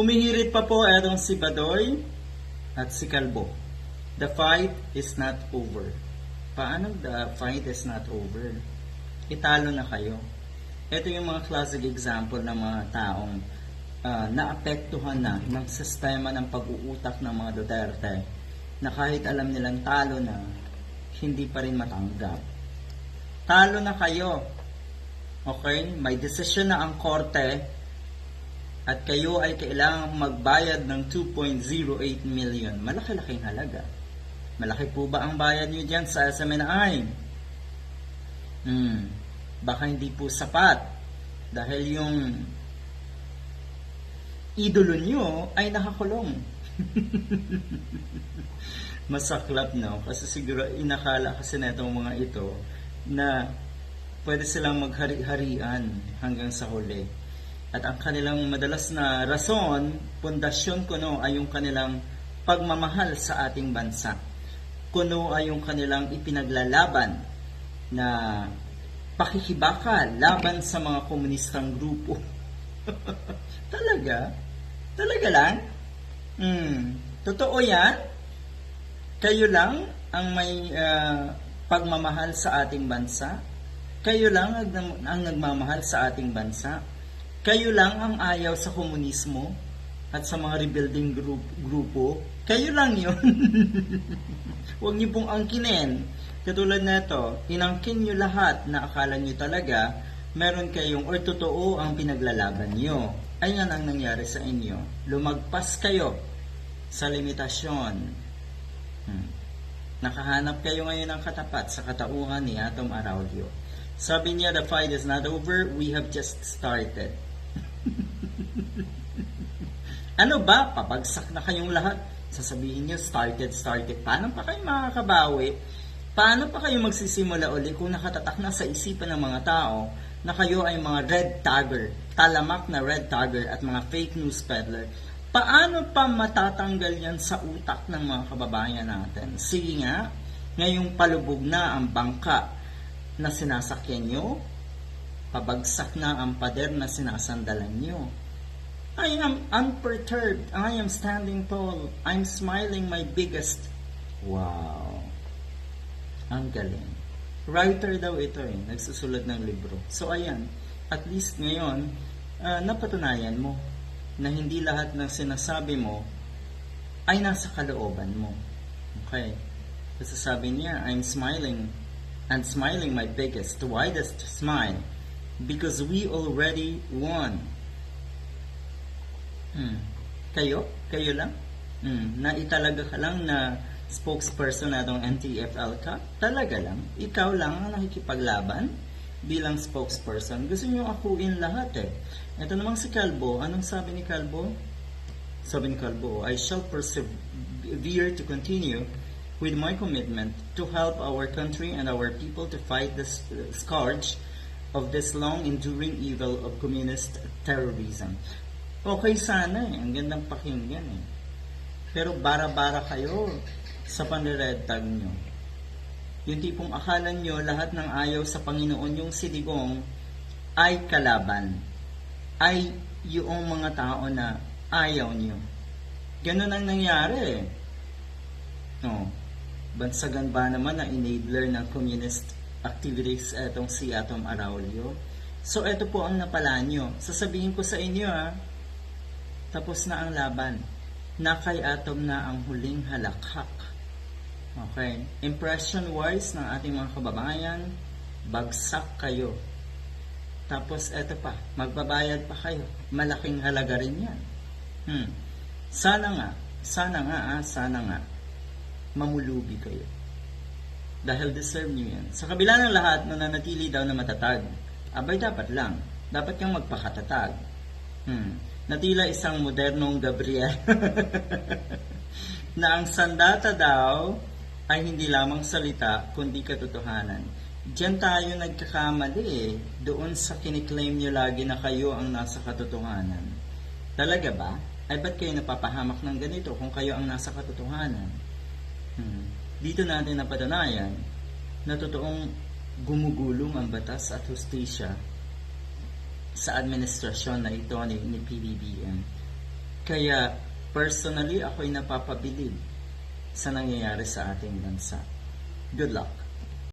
Humihirit pa po etong si Badoy at si Kalbo. The fight is not over. Paano the fight is not over? Italo na kayo. Ito yung mga classic example ng mga taong ah, naapektuhan na ng sistema ng pag-uutak ng mga Duterte na kahit alam nilang talo na, hindi pa rin matanggap. Talo na kayo. Okay? May desisyon na ang korte at kayo ay kailangang magbayad ng 2.08 million. Malaki-laking halaga. Malaki po ba ang bayad nyo dyan sa SMNI? Hmm, baka hindi po sapat. Dahil yung idolo nyo ay nakakulong. Masaklap no? Kasi siguro inakala kasi na itong mga ito na pwede silang maghari-harian hanggang sa huli. At ang kanilang madalas na rason, pundasyon kuno ay yung kanilang pagmamahal sa ating bansa. Kuno ay yung kanilang ipinaglalaban na pakikibaka laban sa mga komunistang grupo. Talaga? Talaga lang? Hmm. Totoo yan? Kayo lang ang may ah, pagmamahal sa ating bansa? Kayo lang ang, ang nagmamahal sa ating bansa? Kayo lang ang ayaw sa komunismo at sa mga rebuilding group, grupo? Kayo lang yun. Huwag niyo pong angkinin. Katulad nito, inangkin niyo lahat na akala niyo talaga meron kayong or totoo ang pinaglalaban niyo. Ayan ang nangyari sa inyo. Lumagpas kayo sa limitasyon. Hmm. Nakahanap kayo ngayon ng katapat sa katauhan ni Atom Araulio. Sabi niya, the fight is not over, we have just started. ano ba? Pabagsak na kayong lahat. Sasabihin niyo, started, started. Paano pa kayo makakabawi? Paano pa kayo magsisimula uli kung nakatatak na sa isipan ng mga tao na kayo ay mga red tagger, talamak na red tagger at mga fake news peddler? Paano pa matatanggal yan sa utak ng mga kababayan natin? Sige nga, ngayong palubog na ang bangka na sinasakyan nyo, pabagsak na ang pader na sinasandalan nyo. I am unperturbed. I am standing tall. I'm smiling my biggest. Wow. Ang galing. Writer daw ito eh. Nagsusulat ng libro. So ayan, at least ngayon, ah, napatunayan mo na hindi lahat ng sinasabi mo ay nasa kalooban mo. Okay. Kasi sabi niya, I'm smiling and smiling my biggest, widest smile because we already won. Hmm. Kayo? Kayo lang? Hmm. Na italaga ka lang na spokesperson na itong NTFL ka? Talaga lang? Ikaw lang ang nakikipaglaban bilang spokesperson? Gusto nyo akuin lahat eh. Ito namang si Calvo. Anong sabi ni Calvo? Sabi ni Calvo, I shall persevere to continue with my commitment to help our country and our people to fight the s- scourge of this long-enduring evil of communist terrorism. Okay sana eh. Ang gandang pakinggan eh. Pero bara-bara kayo sa panred tag nyo. Yung tipong akala nyo lahat ng ayaw sa Panginoon yung siligong ay kalaban. Ay yung mga tao na ayaw nyo. Ganun ang nangyari eh. No. Bansagan ba naman na enabler ng communist activities etong si Atom Araulio? So, ito po ang napala nyo. Sasabihin ko sa inyo ha, tapos na ang laban. Na kay Atom na ang huling halakhak. Okay. Impression-wise ng ating mga kababayan, bagsak kayo. Tapos eto pa, magbabayad pa kayo. Malaking halaga rin yan. Hmm. Sana nga, sana nga, ah, sana nga, mamulubi kayo. Dahil deserve nyo yan. Sa kabila ng lahat, nananatili daw na matatag. Abay, dapat lang. Dapat kang magpakatatag. Hmm. Natila isang modernong Gabriel na ang sandata daw ay hindi lamang salita kundi katotohanan. Diyan tayo nagkakamali eh, doon sa kiniklaim nyo lagi na kayo ang nasa katotohanan. Talaga ba? Ay ba't kayo napapahamak ng ganito kung kayo ang nasa katotohanan? Hmm. Dito natin napatunayan na totoong gumugulong ang batas at hustisya sa administrasyon na ito ni, ni PBBM. Kaya personally, ako'y napapabilib sa nangyayari sa ating bansa. Good luck.